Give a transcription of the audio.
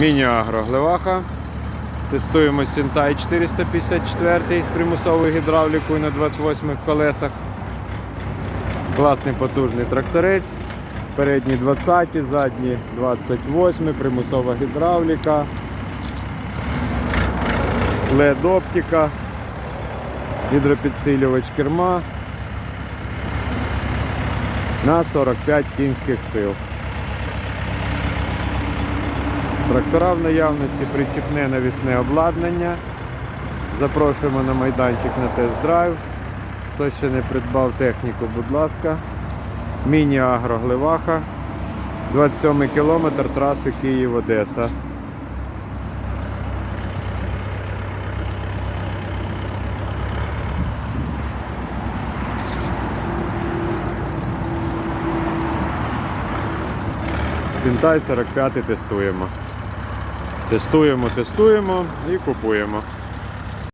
Міні-агро Глеваха. Тестуємо Сінтай 454 з примусовою гідравлікою на 28 колесах. Класний потужний тракторець. Передні 20, задні 28, примусова гідравліка, LED оптика, гідропідсилювач керма на 45 кінських сил. Трактора в наявності причіпне навісне обладнання. Запрошуємо на майданчик на тест-драйв. Хто ще не придбав техніку, будь ласка. Міні-агро Глеваха. 27 кілометр траси Київ-Одеса. Сінтай 45 тестуємо. Тестуємо, тестуємо і купуємо.